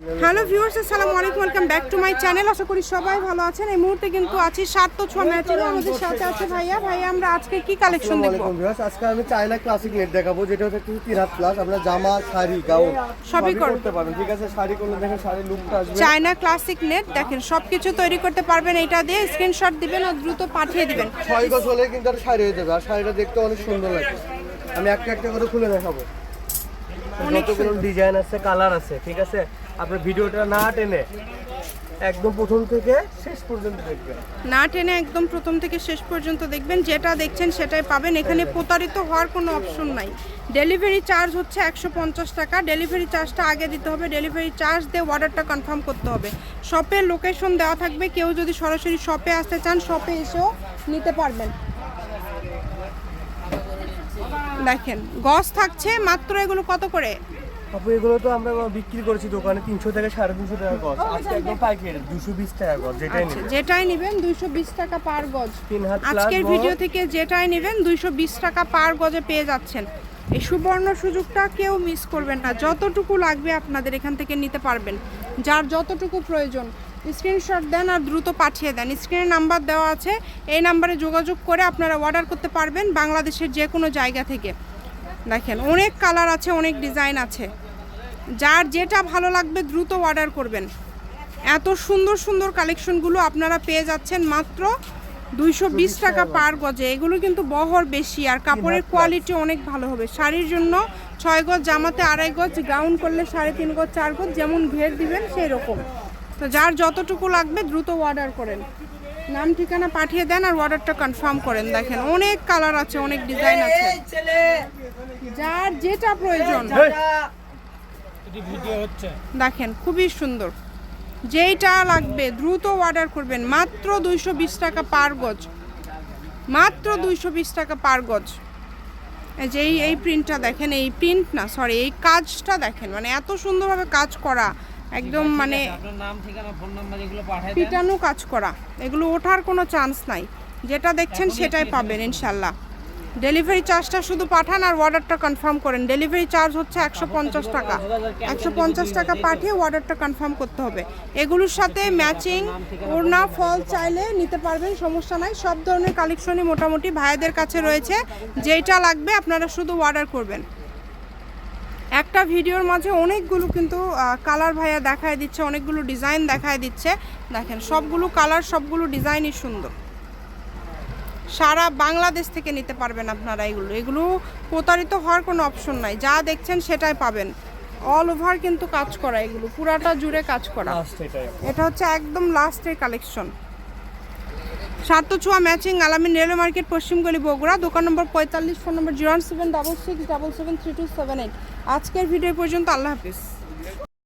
Hello viewers আসসালামু আলাইকুম welcome back to my channel. আশা করি সবাই ভালো আছেন। এই মুহূর্তে কিন্তু আছি সাত তো ছোয়া ম্যাচের আমাদের সাথে আছে ভাইয়া। ভাইয়া আমরা আজকে কি কালেকশন দেখব? ভিউয়ার্স আজকে আমি চায়না ক্লাসিক নেট দেখাবো যেটা হচ্ছে তিন হাত প্লাস আপনার জামা শাড়ি গাউন সবই করতে পারেন ঠিক আছে? শাড়ি করলে দেখেন শাড়ির লুকটা আসবে। চায়না ক্লাসিক নেট দেখেন সবকিছু তৈরি করতে পারবেন এটা দিয়ে। স্ক্রিনশট দিবেন আর দ্রুত পাঠিয়ে দিবেন। ছয় গজ হলে কিন্তু একটা শাড়ি হয়ে যাবে আর শাড়িটা দেখতে অনেক সুন্দর লাগে। আমি একটা একটা করে খুলে দেখাবো। যতগুলো ডিজাইন আছে কালার আছে ঠিক আছে? আপনার ভিডিওটা না টেনে একদম প্রথম থেকে শেষ পর্যন্ত দেখবেন। না টেনে একদম প্রথম থেকে শেষ পর্যন্ত দেখবেন, যেটা দেখছেন সেটাই পাবেন। এখানে প্রতারিত হওয়ার কোনো অপশন নাই। ডেলিভারি চার্জ হচ্ছে একশো পঞ্চাশ টাকা। ডেলিভারি চার্জটা আগে দিতে হবে। ডেলিভারি চার্জ দিয়ে অর্ডারটা কনফার্ম করতে হবে। শপের লোকেশন দেওয়া থাকবে। কেউ যদি সরাসরি শপে আসতে চান শপে এসেও নিতে পারবেন। দেখেন, গস থাকছে মাত্র এগুলো কত করে? আপু এগুলো তো আমরা বিক্রি করেছি দোকানে তিনশো থেকে সাড়ে তিনশো টাকা গজ। আজকে একদম পাইকারি দুশো বিশ টাকা গজ যেটাই আচ্ছা নেবেন। যেটাই নেবেন দুইশো বিশ টাকা পার গজ। আজকের ভিডিও থেকে যেটাই নেবেন দুইশো বিশ টাকা পার গজে পেয়ে যাচ্ছেন। এই সুবর্ণ সুযোগটা কেউ মিস করবেন না। যতটুকু লাগবে আপনাদের এখান থেকে নিতে পারবেন। যার যতটুকু প্রয়োজন স্ক্রিনশট দেন আর দ্রুত পাঠিয়ে দেন। স্ক্রিনে নাম্বার দেওয়া আছে। এই নাম্বারে যোগাযোগ করে আপনারা অর্ডার করতে পারবেন বাংলাদেশের যে কোনো জায়গা থেকে। দেখেন অনেক কালার আছে অনেক ডিজাইন আছে। যার যেটা ভালো লাগবে দ্রুত অর্ডার করবেন। এত সুন্দর সুন্দর কালেকশনগুলো আপনারা পেয়ে যাচ্ছেন মাত্র দুইশো বিশ টাকা পার গজে। এগুলো কিন্তু বহর বেশি আর কাপড়ের কোয়ালিটি অনেক ভালো হবে। শাড়ির জন্য ছয় গজ জামাতে আড়াই গজ গাউন করলে সাড়ে তিন গজ চার গজ যেমন ঘের দিবেন সেই রকম তো যার যতটুকু লাগবে দ্রুত অর্ডার করেন। নাম ঠিকানা পাঠিয়ে দেন আর অর্ডারটা কনফার্ম করেন। দেখেন অনেক কালার আছে অনেক ডিজাইন আছে। যার যেটা প্রয়োজন। দেখেন খুবই সুন্দর। যেইটা লাগবে দ্রুত অর্ডার করবেন। মাত্র দুইশো বিশ টাকা পার গজ। মাত্র দুইশো বিশ টাকা পার গজ। এই যে এই এই প্রিন্টটা দেখেন এই প্রিন্ট না সরি এই কাজটা দেখেন। মানে এত সুন্দরভাবে কাজ করা। একদম মানে পিটানো কাজ করা। এগুলো ওঠার কোনো চান্স নাই। যেটা দেখছেন সেটাই পাবেন ইনশাল্লাহ ডেলিভারি চার্জটা শুধু পাঠান আর অর্ডারটা কনফার্ম করেন। ডেলিভারি চার্জ হচ্ছে একশো পঞ্চাশ টাকা। একশো পঞ্চাশ টাকা পাঠিয়ে অর্ডারটা কনফার্ম করতে হবে। এগুলোর সাথে ম্যাচিং ওড়না ফল চাইলে নিতে পারবেন সমস্যা নাই। সব ধরনের কালেকশনই মোটামুটি ভাইদের কাছে রয়েছে। যেইটা লাগবে আপনারা শুধু অর্ডার করবেন। একটা ভিডিওর মাঝে অনেকগুলো কিন্তু কালার ভাইয়া দেখায় দিচ্ছে অনেকগুলো ডিজাইন দেখায় দিচ্ছে। দেখেন সবগুলো কালার সবগুলো ডিজাইনই সুন্দর। সারা বাংলাদেশ থেকে নিতে পারবেন আপনারা এগুলো। এগুলো প্রতারিত হওয়ার কোনো অপশন নাই। যা দেখছেন সেটাই পাবেন। অল ওভার কিন্তু কাজ করা এগুলো। পুরাটা জুড়ে কাজ করা। এটা হচ্ছে একদম লাস্টের কালেকশন সাতছোয়া ম্যাচিং আলামিন রেলওয়ে মার্কেট পশ্চিমগলি বগুড়া। দোকান নম্বর পঁয়তাল্লিশ, phone number zero seven double six, double seven three two seven eight. আজকের ভিডিও পর্যন্ত, আল্লাহ হাফিজ।